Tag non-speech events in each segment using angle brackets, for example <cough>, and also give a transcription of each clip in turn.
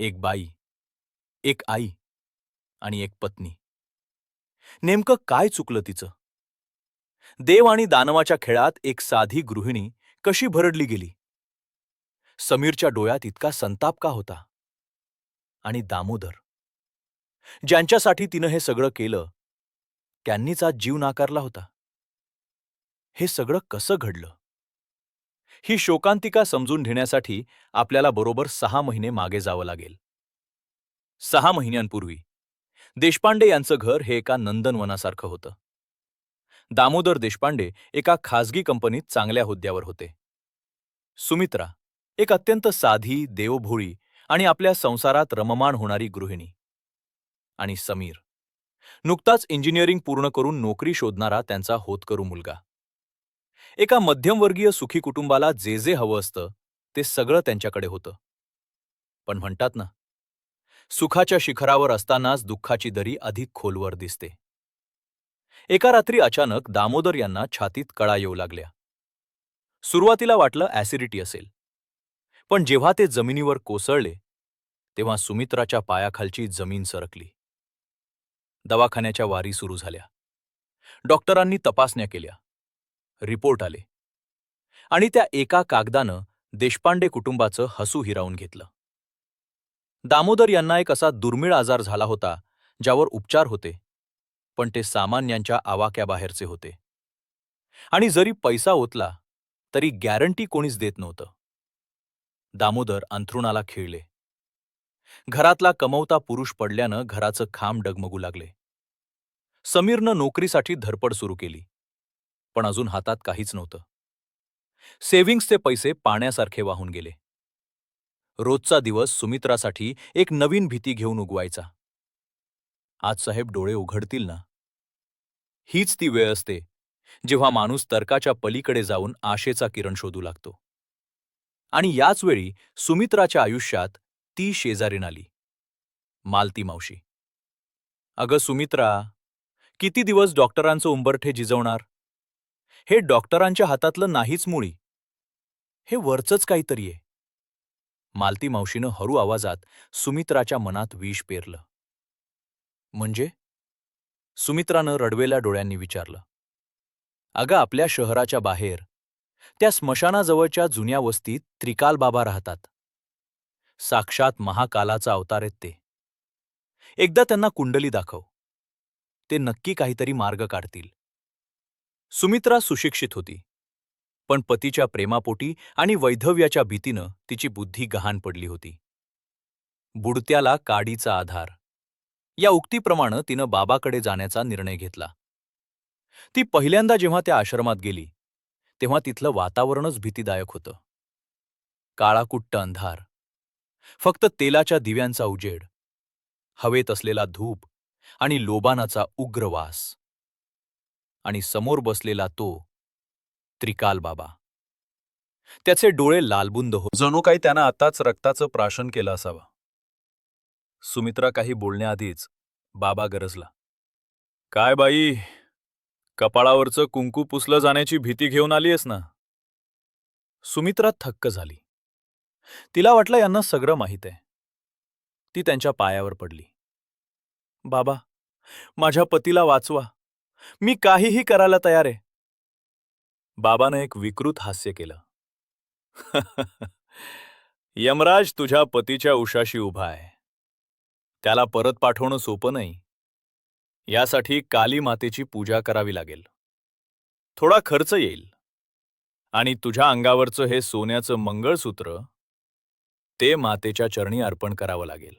एक बाई एक आई आणि एक पत्नी. नेमकं काय चुकलं तिचं? देव आणि दानवाच्या खेळात एक साधी गृहिणी कशी भरडली गेली? समीरच्या डोळ्यात इतका संताप का होता? आणि दामोदर? ज्यांच्यासाठी तिनं हे सगळं केलं त्यांनीच आज जीव नाकारला होता. हे सगळं कसं घडलं? ही शोकांतिका समजून घेण्यासाठी आपल्याला बरोबर सहा महिने मागे जावं लागेल. सहा महिन्यांपूर्वी देशपांडे यांचं घर हे एका नंदनवनासारखं होतं. दामोदर देशपांडे एका खासगी कंपनीत चांगल्या हुद्द्यावर होते. सुमित्रा एक अत्यंत साधी देवभोळी आणि आपल्या संसारात रममाण होणारी गृहिणी. आणि समीर नुकताच इंजिनिअरिंग पूर्ण करून नोकरी शोधणारा त्यांचा होतकरू मुलगा. एका मध्यमवर्गीय सुखी कुटुंबाला जे जे हवं असतं ते सगळं त्यांच्याकडे होतं. पण म्हणतात ना सुखाच्या शिखरावर असतानाच दुःखाची दरी अधिक खोलवर दिसते. एका रात्री अचानक दामोदर यांना छातीत कळा येऊ लागल्या. सुरुवातीला वाटलं ॲसिडिटी असेल. पण जेव्हा ते जमिनीवर कोसळले तेव्हा सुमित्राच्या पायाखालची जमीन सरकली. दवाखान्याच्या वारी सुरू झाल्या. डॉक्टरांनी तपासण्या केल्या. रिपोर्ट आले. आणि त्या एका कागदानं देशपांडे कुटुंबाचं हसू हिरावून घेतलं. दामोदर यांना एक असा दुर्मिळ आजार झाला होता ज्यावर उपचार होते पण ते सामान्यांच्या आवाक्याबाहेरचे होते. आणि जरी पैसा ओतला तरी गॅरंटी कोणीच देत नव्हतं. दामोदर अंथरुणाला खिळले. घरातला कमवता पुरुष पडल्यानं घराचं खांब डगमगू लागले. समीरनं नोकरीसाठी धडपड सुरू केली. पण अजून हातात काहीच नव्हतं. सेव्हिंग्सचे पैसे पाण्यासारखे वाहून गेले. रोजचा दिवस सुमित्रासाठी एक नवीन भीती घेऊन उगवायचा. आज साहेब डोळे उघडतील ना? हीच ती वेळ असते जेव्हा माणूस तर्काच्या पलीकडे जाऊन आशेचा किरण शोधू लागतो. आणि याच वेळी सुमित्राच्या आयुष्यात ती शेजारीन आली. मालती मावशी. अगं सुमित्रा किती दिवस डॉक्टरांचं उंबरठे जिजवणार? हे डॉक्टरांच्या हातातलं नाहीच मुळी. हे वरचंच काहीतरी आहे. मालती मावशीनं हरू आवाजात सुमित्राच्या मनात विष पेरलं. म्हणजे? सुमित्रानं रडवेल्या डोळ्यांनी विचारलं. अगं आपल्या शहराच्या बाहेर त्या स्मशानाजवळच्या जुन्या वस्तीत त्रिकाल बाबा राहतात. साक्षात महाकालाचा अवतार आहेत ते. एकदा त्यांना कुंडली दाखव. ते नक्की काहीतरी मार्ग काढतील. सुमित्रा सुशिक्षित होती. पण पतीच्या प्रेमापोटी आणि वैधव्याच्या भीतीनं तिची बुद्धी गहाण पडली होती. बुडत्याला काडीचा आधार. या उक्तीप्रमाणे तिनं बाबाकडे जाण्याचा निर्णय घेतला. ती पहिल्यांदा जेव्हा त्या आश्रमात गेली तेव्हा तिथलं वातावरणच भीतीदायक होतं. काळाकुट्ट अंधार. फक्त तेलाच्या दिव्यांचा उजेड. हवेत असलेला धूप आणि लोबानाचा उग्र वास. आणि समोर बसलेला तो त्रिकाल बाबा. त्याचे डोळे लालबुंद हो जणू काही त्यानं आताच रक्ताचं प्राशन केलं असावं. सुमित्रा काही बोलण्याआधीच बाबा गरजला. काय बाई कपाळावरचं कुंकू पुसलं जाण्याची भीती घेऊन आलीयस ना? सुमित्रा थक्क झाली. तिला वाटलं यांना सगळं माहीत आहे. ती त्यांच्या पायावर पडली. बाबा माझ्या पतीला वाचवा. मी काहीही करायला तयार आहे. बाबानं एक विकृत हास्य केलं. <laughs> यमराज तुझ्या पतीच्या उशाशी उभा आहे. त्याला परत पाठवणं सोपं नाही. यासाठी काली मातेची पूजा करावी लागेल. थोडा खर्च येईल. आणि तुझ्या अंगावरचं हे सोन्याचं मंगळसूत्र ते मातेच्या चरणी अर्पण करावं लागेल.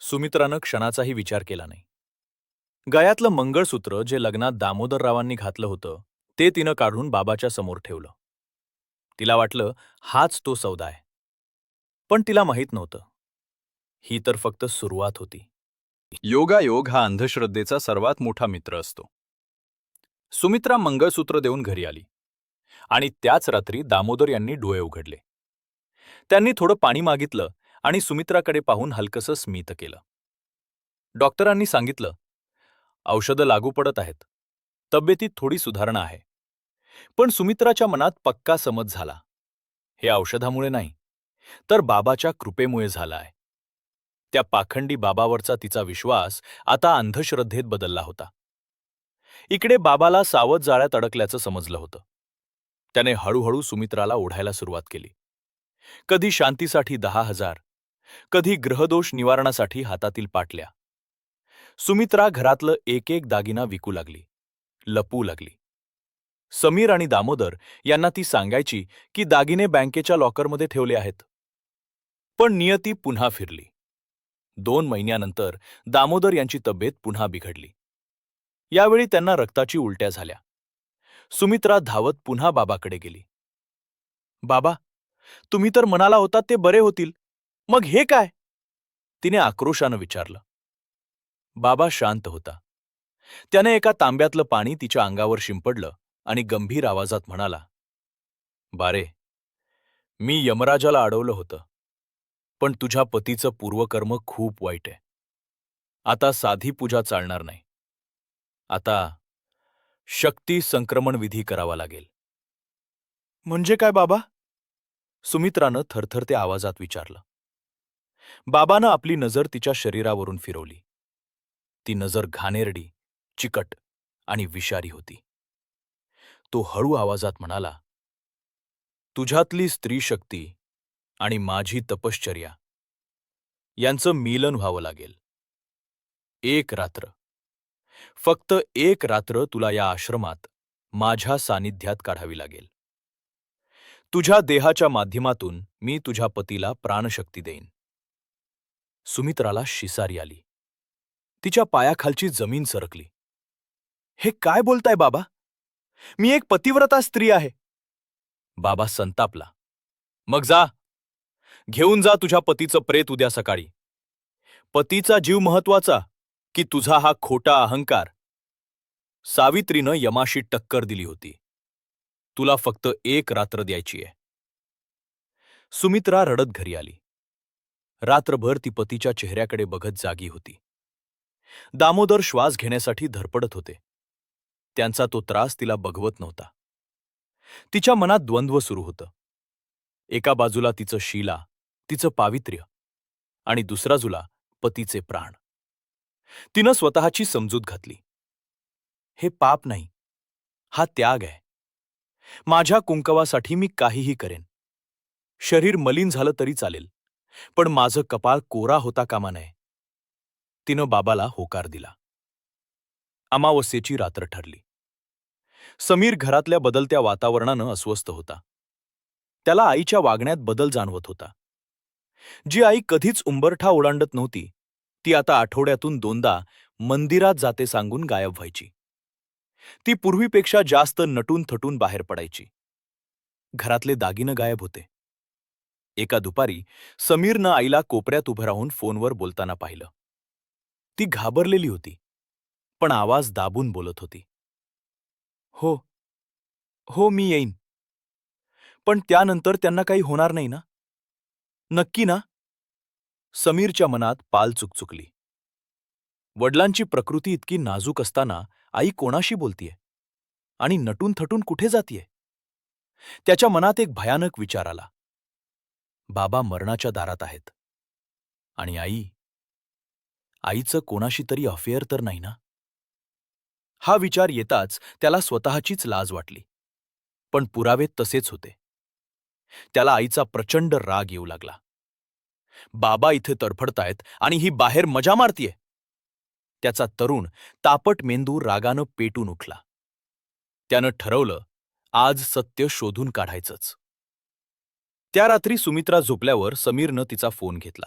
सुमित्रानं क्षणाचाही विचार केला नाही. गळ्यातलं मंगळसूत्र जे लग्नात दामोदररावांनी घातलं होतं ते तिनं काढून बाबाच्या समोर ठेवलं. तिला वाटलं हाच तो सौदा आहे. पण तिला माहीत नव्हतं. ही तर फक्त सुरुवात होती. योगायोग हा अंधश्रद्धेचा सर्वात मोठा मित्र असतो. सुमित्रा मंगळसूत्र देऊन घरी आली. आणि त्याच रात्री दामोदर यांनी डोळे उघडले. त्यांनी थोडं पाणी मागितलं आणि सुमित्राकडे पाहून हलकसं स्मित केलं. डॉक्टरांनी सांगितलं औषधं लागू पडत आहेत. तब्येतीत थोडी सुधारणा आहे. पण सुमित्राच्या मनात पक्का समज झाला. हे औषधामुळे नाही तर बाबाच्या कृपेमुळे झालाय. त्या पाखंडी बाबावरचा तिचा विश्वास आता अंधश्रद्धेत बदलला होता. इकडे बाबाला सावध जाळ्यात अडकल्याचं समजलं होतं. त्याने हळूहळू सुमित्राला ओढायला सुरुवात केली. कधी शांतीसाठी दहा हजार कधी ग्रहदोष निवारणासाठी हातातील पाटल्या. सुमित्रा घरातलं एक एक दागिना विकू लागली. लपवू लागली. समीर आणि दामोदर यांना ती सांगायची की दागिने बँकेच्या लॉकरमध्ये ठेवले आहेत. पण नियती पुन्हा फिरली. दोन महिन्यानंतर दामोदर यांची तब्येत पुन्हा बिघडली. यावेळी त्यांना रक्ताची उलट्या झाल्या. सुमित्रा धावत पुन्हा बाबाकडे गेली. बाबा तुम्ही तर म्हणाला होतात ते बरे होतील. मग हे काय? तिने आक्रोशानं विचारलं. बाबा शांत होता. त्याने एका तांब्यातलं पाणी तिच्या अंगावर शिंपडलं आणि गंभीर आवाजात म्हणाला बारे मी यमराजाला अडवलं होतं पण तुझ्या पतीचं पूर्वकर्म खूप वाईट आहे. आता साधी पूजा चालणार नाही. आता शक्ती संक्रमण विधी करावा लागेल. म्हणजे काय बाबा? सुमित्रानं थरथरत्या आवाजात विचारलं. बाबानं आपली नजर तिच्या शरीरावरून फिरवली. ती नजर घाणेरडी चिकट आणि विषारी होती. तो हळू आवाजात म्हणाला तुझ्यातली स्त्री शक्ती आणि माझी तपश्चर्या यांचं मिलन व्हावं लागेल. एक रात्र. फक्त एक रात्र तुला या आश्रमात माझ्या सानिध्यात काढावी लागेल. तुझ्या देहाच्या माध्यमातून मी तुझ्या पतीला प्राणशक्ती देईन. सुमित्राला शिसारी आली. तिच्या पायाखालची जमीन सरकली. हे काय बोलताय बाबा? मी एक पतिव्रता स्त्री आहे. बाबा संतापला. मग जा. घेऊन जा तुझ्या पतीचं प्रेत उद्या सकाळी. पतीचा जीव महत्त्वाचा की तुझा हा खोटा अहंकार. सावित्रीनं यमाशी टक्कर दिली होती. तुला फक्त एक रात्र द्यायची आहे. सुमित्रा रडत घरी आली. रात्रभर ती पतीच्या चेहऱ्याकडे बघत जागी होती. दामोदर श्वास घेण्यासाठी धरपडत होते. त्यांचा तो त्रास तिला बघवत नव्हता. तिच्या मनात द्वंद्व सुरू होतं. एका बाजूला तिचं शीला तिचं पावित्र्य आणि दुसरा जुला पतीचे प्राण. तिनं स्वतःची समजूत घातली. हे पाप नाही. हा त्याग आहे. माझ्या कुंकवासाठी मी काहीही करेन. शरीर मलिन झालं तरी चालेल. पण माझं कपाळ कोरा होता कामा नये. तिनं बाबाला होकार दिला. अमावस्येची रात्र ठरली. समीर घरातल्या बदलत्या वातावरणानं अस्वस्थ होता. त्याला आईच्या वागण्यात बदल जाणवत होता. जी आई कधीच उंबरठा ओलांडत नव्हती ती आता आठवड्यातून दोनदा मंदिरात जाते सांगून गायब व्हायची. ती पूर्वीपेक्षा जास्त नटून थटून बाहेर पडायची. घरातले दागिनं गायब होते. एका दुपारी समीरनं आईला कोपऱ्यात उभं राहून फोनवर बोलताना पाहिलं. ती घाबरलेली होती पण आवाज दाबून बोलत होती. हो हो मी येईन. पण त्यानंतर त्यांना काही होणार नाही ना? नक्की ना? समीरच्या मनात पाल चुकचुकली. वडिलांची प्रकृती इतकी नाजूक असताना आई कोणाशी बोलतीये? आणि नटून थटून कुठे जातीये? त्याच्या मनात एक भयानक विचार आला. बाबा मरणाच्या दारात आहेत. आणि आई आईचं कोणाशी तरी अफेअर तर नाही ना? हा विचार येताच त्याला स्वतःचीच लाज वाटली. पण पुरावे तसेच होते. त्याला आईचा प्रचंड राग येऊ लागला. बाबा इथे तडफडतायत आणि ही बाहेर मजा मारतीये. त्याचा तरुण तापट मेंदू रागानं पेटून उठला. त्यानं ठरवलं आज सत्य शोधून काढायचंच. त्या रात्री सुमित्रा झोपल्यावर समीरनं तिचा फोन घेतला.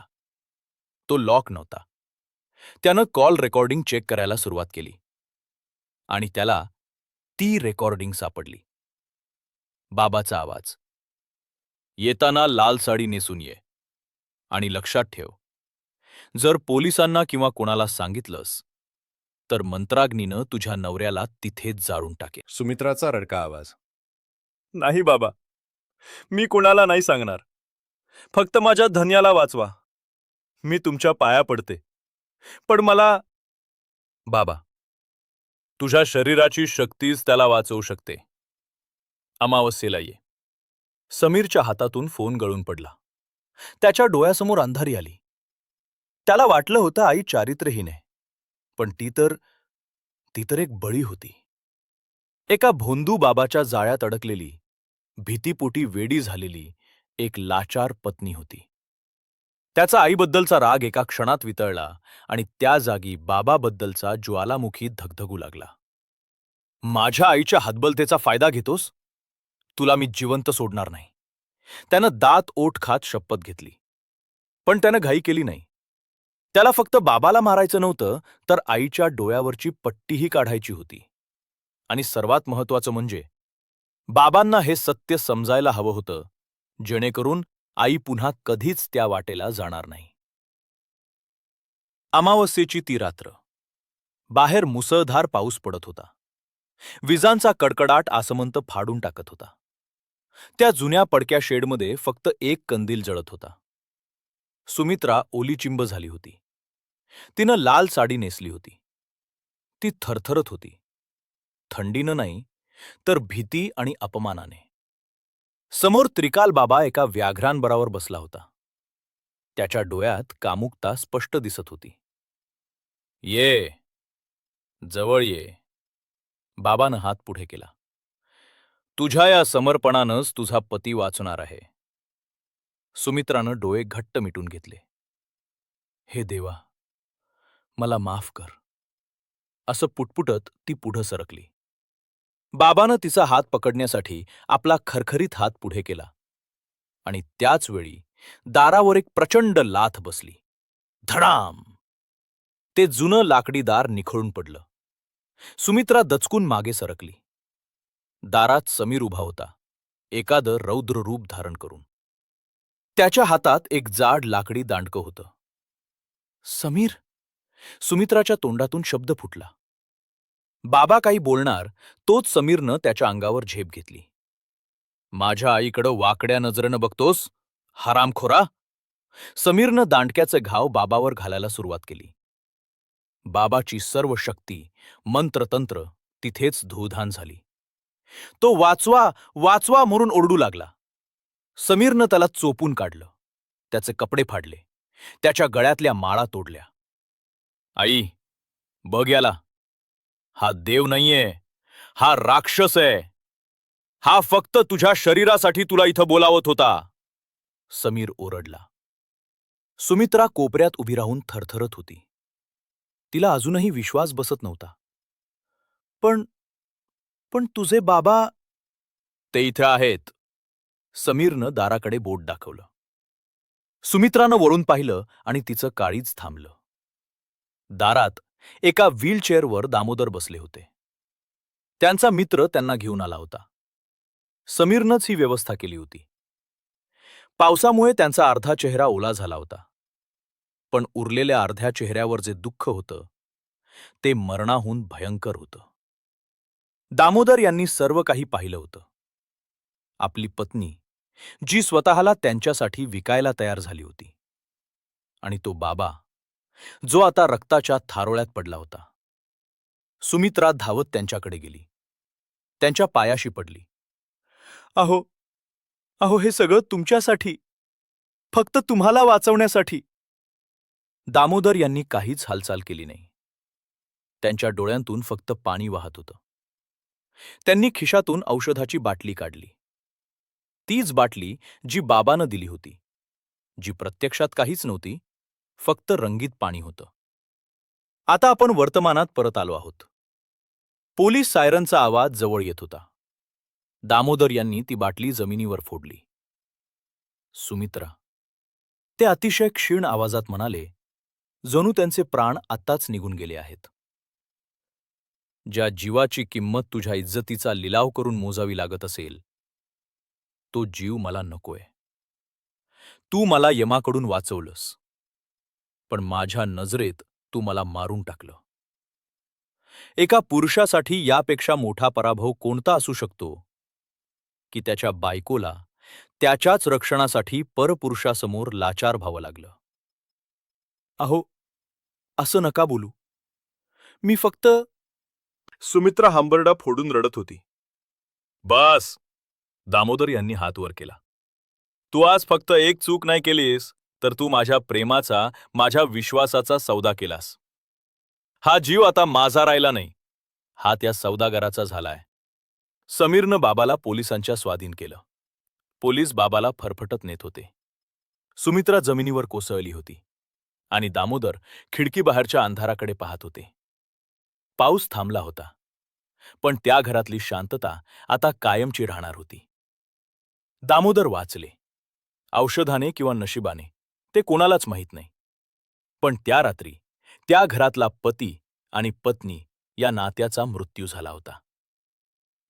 तो लॉक नव्हता. त्यानं कॉल रेकॉर्डिंग चेक करायला सुरुवात केली. आणि त्याला ती रेकॉर्डिंग सापडली. बाबाचा आवाज येताना लाल साडी नेसून ये आणि लक्षात ठेव. जर पोलिसांना किंवा कोणाला सांगितलंस तर मंत्राग्नीनं तुझ्या नवऱ्याला तिथेच जाळून टाकेल. सुमित्राचा रडका आवाज नाही बाबा मी कुणाला नाही सांगणार. फक्त माझ्या धन्याला वाचवा. मी तुमच्या पाया पडते. पण मला बाबा तुझ्या शरीराची शक्तीच त्याला वाचवू शकते. अमावस्येला ये. समीरच्या हातातून फोन गळून पडला. त्याच्या डोळ्यासमोर अंधारी आली. त्याला वाटलं होतं आई चारित्र्यहीन आहे. पण ती तर ती तर एक बळी होती. एका भोंदू बाबाच्या जाळ्यात अडकलेली भीतीपोटी वेडी झालेली एक लाचार पत्नी होती. त्याचा आईबद्दलचा राग एका क्षणात वितळला आणि त्या जागी बाबाबद्दलचा ज्वालामुखी धगधगू लागला. माझ्या आईच्या हातबलतेचा फायदा घेतोस? तुला मी जिवंत सोडणार नाही. त्यानं दात ओठ खात शपथ घेतली. पण त्यानं घाई केली नाही. त्याला फक्त बाबाला मारायचं नव्हतं तर आईच्या डोळ्यावरची पट्टीही काढायची होती. आणि सर्वात महत्वाचं म्हणजे बाबांना हे सत्य समजायला हवं होतं जेणेकरून आई पुन्हा कधीच त्या वाटेला जाणार नाही. अमावस्येची ती रात्र. बाहेर मुसळधार पाऊस पडत होता. विजांचा कडकडाट आसमंत फाडून टाकत होता. त्या जुन्या पडक्या शेडमध्ये फक्त एक कंदील जळत होता. सुमित्रा ओलीचिंब झाली होती. तिनं लाल साडी नेसली होती. ती थरथरत होती. थंडीनं नाही तर भीती आणि अपमानाने. समोर त्रिकाल बाबा एका व्याघ्रांबरावर बसला होता. त्याच्या डोळ्यात कामुकता स्पष्ट दिसत होती. ये जवळ ये. बाबानं हात पुढे केला. तुझ्या या समर्पणानंच तुझा पती वाचणार आहे. सुमित्रानं डोळे घट्ट मिटून घेतले. हे देवा मला माफ कर. असं पुटपुटत ती पुढं सरकली. बाबानं तिचा हात पकडण्यासाठी आपला खरखरीत हात पुढे केला. आणि त्याच वेळी दारावर एक प्रचंड लाथ बसली. धडाम! ते जुनं लाकडी दार निखळून पडलं. सुमित्रा दचकून मागे सरकली. दारात समीर उभा होता एकादं रौद्र रूप धारण करून. त्याच्या हातात एक जाड लाकडी दांडकं होतं. समीर? सुमित्राच्या तोंडातून शब्द फुटला. बाबा काही बोलणार तोच समीरनं त्याच्या अंगावर झेप घेतली. माझ्या आईकडं वाकड्या नजरेनं बघतोस? हरामखोरा? समीरनं दांडक्याचे घाव बाबावर घालायला सुरुवात केली. बाबाची सर्व शक्ती मंत्रतंत्र तिथेच धूधान झाली. तो वाचवा वाचवा म्हणून ओरडू लागला. समीरनं त्याला चोपून काढलं. त्याचे कपडे फाडले. त्याच्या गळ्यातल्या माळा तोडल्या. आई बघ याला. हा देव नाहीये. हा राक्षस आहे. हा फक्त तुझ्या शरीरासाठी तुला इथं बोलावत होता. समीर ओरडला. सुमित्रा कोपऱ्यात उभी राहून थरथरत होती. तिला अजूनही विश्वास बसत नव्हता. पण पण तुझे बाबा ते इथे आहेत. समीरनं दाराकडे बोट दाखवलं. सुमित्रानं वळून पाहिलं आणि तिचं काळीच थांबलं. दारात एका व्हीलचेअरवर दामोदर बसले होते. त्यांचा मित्र त्यांना घेऊन आला होता. समीरनंच ही व्यवस्था केली होती. पावसामुळे त्यांचा अर्धा चेहरा ओला झाला होता. पण उरलेल्या अर्ध्या चेहऱ्यावर जे दुःख होतं ते मरणाहून भयंकर होतं. दामोदर यांनी सर्व काही पाहिलं होतं. आपली पत्नी जी स्वतःला त्यांच्यासाठी विकायला तयार झाली होती. आणि तो बाबा जो आता रक्ताच्या थारोळ्यात पडला होता. सुमित्रा धावत त्यांच्याकडे गेली. त्यांच्या पायाशी पडली. अहो अहो हे सगळं तुमच्यासाठी फक्त तुम्हाला वाचवण्यासाठी. दामोदर यांनी काहीच हालचाल केली नाही. त्यांच्या डोळ्यांतून फक्त पाणी वाहत होतं. त्यांनी खिशातून औषधाची बाटली काढली. तीच बाटली जी बाबानं दिली होती जी प्रत्यक्षात काहीच नव्हती फक्त रंगीत पाणी होतं. आता आपण वर्तमानात परत आलो आहोत. पोलीस सायरनचा आवाज जवळ येत होता. दामोदर यांनी ती बाटली जमिनीवर फोडली. सुमित्रा. ते अतिशय क्षीण आवाजात म्हणाले जणू त्यांचे प्राण आत्ताच निघून गेले आहेत. ज्या जीवाची किंमत तुझ्या इज्जतीचा लिलाव करून मोजावी लागत असेल तो जीव मला नकोय. तू मला यमाकडून वाचवलंस. पण माझ्या नजरेत तू मला मारून टाकलं. एका पुरुषासाठी यापेक्षा मोठा पराभव कोणता असू शकतो? की त्याच्या बायकोला त्याच्याच रक्षणासाठी परपुरुषासमोर लाचार व्हावं लागलं? अहो असं नका बोलू. मी फक्त सुमित्रा हांबरडा फोडून रडत होती. बस! दामोदर यांनी हात वर केला. तू आज फक्त एक चूक नाही केलीस. तर तू माझ्या प्रेमाचा माझ्या विश्वासाचा सौदा केलास. हा जीव आता माझा राहिला नाही. हा त्या सौदागराचा झालाय. समीरनं बाबाला पोलिसांच्या स्वाधीन केलं. पोलीस बाबाला फरफटत नेत होते. सुमित्रा जमिनीवर कोसळली होती आणि दामोदर खिडकीबाहेरच्या अंधाराकडे पाहत होते. पाऊस थांबला होता. पण त्या घरातली शांतता आता कायमची राहणार होती. दामोदर वाचले. औषधाने किंवा नशिबाने ते कोणालाच माहीत नाही. पण त्या रात्री त्या घरातला पती आणि पत्नी या नात्याचा मृत्यू झाला होता.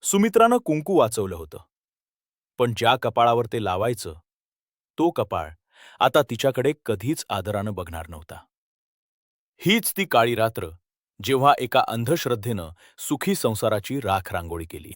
सुमित्रानं कुंकू वाचवलं होतं. पण ज्या कपाळावर ते लावायचं तो कपाळ आता तिच्याकडे कधीच आदरानं बघणार नव्हता. हीच ती काळी रात्र जेव्हा एका अंधश्रद्धेनं सुखी संसाराची राख रांगोळी केली.